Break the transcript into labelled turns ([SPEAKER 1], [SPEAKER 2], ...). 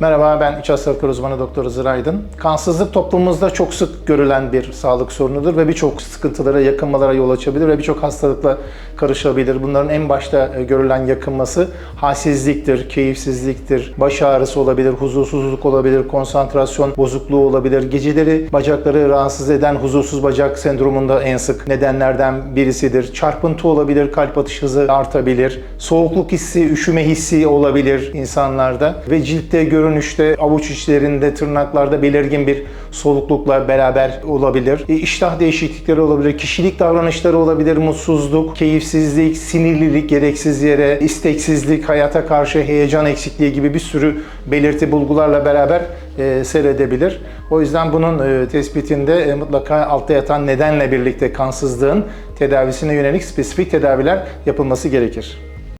[SPEAKER 1] Merhaba ben iç hastalıklar uzmanı Doktor Hızır Aydın. Kansızlık toplumumuzda çok sık görülen bir sağlık sorunudur ve birçok sıkıntılara, yakınmalara yol açabilir ve birçok hastalıkla karışabilir. Bunların en başta e, görülen yakınması halsizliktir, keyifsizliktir, baş ağrısı olabilir, huzursuzluk olabilir, konsantrasyon bozukluğu olabilir. Geceleri bacakları rahatsız eden huzursuz bacak sendromunda en sık nedenlerden birisidir. Çarpıntı olabilir, kalp atış hızı artabilir, soğukluk hissi, üşüme hissi olabilir insanlarda ve ciltte, görünüşte, avuç içlerinde, tırnaklarda belirgin bir soluklukla beraber olabilir. E, iştah değişiklikleri olabilir, kişilik davranışları olabilir, mutsuzluk, keyifsizlik, sinirlilik, gereksiz yere, isteksizlik, hayata karşı heyecan eksikliği gibi bir sürü belirti bulgularla beraber e, seyredebilir. O yüzden bunun e, tespitinde e, mutlaka altta yatan nedenle birlikte kansızlığın tedavisine yönelik spesifik tedaviler yapılması gerekir.